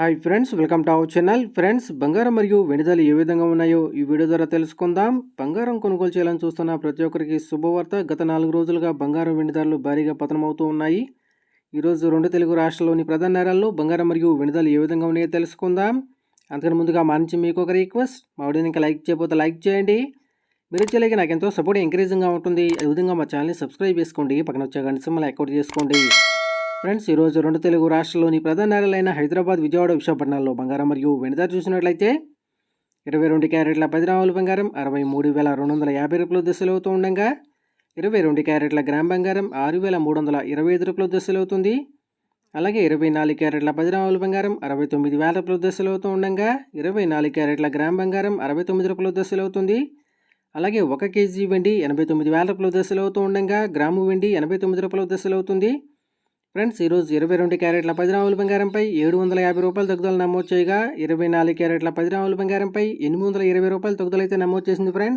Hi friends welcome to our channel friends బంగారం మరియు వెనుదలు ఏ విధంగా ఉన్నాయో ఈ వీడియో ద్వారా తెలుసుకుందాం. బంగారం కొనుగోలు చేయాలని చూస్తున్న ప్రతి ఒక్కరికి శుభవార్త. గత నాలుగు రోజులుగా బంగారం వెండి ధరలు భారీగా పతనమవుతూ ఉన్నాయి. ఈరోజు రెండు తెలుగు రాష్ట్రాల్లోని ప్రధాన నగరాల్లో బంగారం మరియు వెనుదలు ఏ విధంగా ఉన్నాయో తెలుసుకుందాం. అంతకన్నా ముందుగా మా మీకు ఒక రిక్వెస్ట్ మా వీడియోని ఇంకా లైక్ చేయకపోతే లైక్ చేయండి. మీరు చేయలేక నాకు ఎంతో సపోర్ట్ ఎంకరేజింగ్గా ఉంటుంది. అదేవిధంగా మా ఛానల్ని సబ్స్క్రైబ్ చేసుకోండి. పక్కన వచ్చే గంట సింహల్ అకౌంట్ చేసుకోండి. ఫ్రెండ్స్ ఈరోజు రెండు తెలుగు రాష్ట్రాల్లోని ప్రధాన నగరాలైన హైదరాబాద్ విజయవాడ విశాఖపట్నాల్లో బంగారం మరియు వెనుద చూసినట్లయితే ఇరవై రెండు క్యారెట్ల పది రాముల బంగారం అరవై మూడు వేల రెండు వందల యాభై రూపాయల దశలు అవుతూ ఉండగా ఇరవై రెండు క్యారెట్ల గ్రామ్ బంగారం ఆరు వేల మూడు వందల ఇరవై ఐదు రూపాయల దశలు అవుతుంది. అలాగే ఇరవై నాలుగు క్యారెట్ల పది రాముల బంగారం అరవై తొమ్మిది వేల రూపాయల దశలు అవుతూ ఉండగా ఇరవై నాలుగు క్యారెట్ల గ్రామ్ బంగారం అరవై తొమ్మిది రూపాయల దశలు అవుతుంది. అలాగే ఒక కేజీ వెండి ఎనభై తొమ్మిది వేల రూపాయల దశలు అవుతూ ఉండగా గ్రాము వెండి ఎనభై తొమ్మిది రూపాయల దశలు అవుతుంది. ఫ్రెండ్స్ ఈరోజు ఇరవై రెండు క్యారెట్ల పది రాముల బంగారంపై ఏడు వందల యాభై రూపాయల తగ్గుదల నమోదు చేయగా ఇరవై నాలుగు క్యారెట్ల పది రాముల బంగారంపై ఎనిమిది వందల ఇరవై రూపాయల తగ్గుదల అయితే నమోదు చేసింది ఫ్రెండ్స్.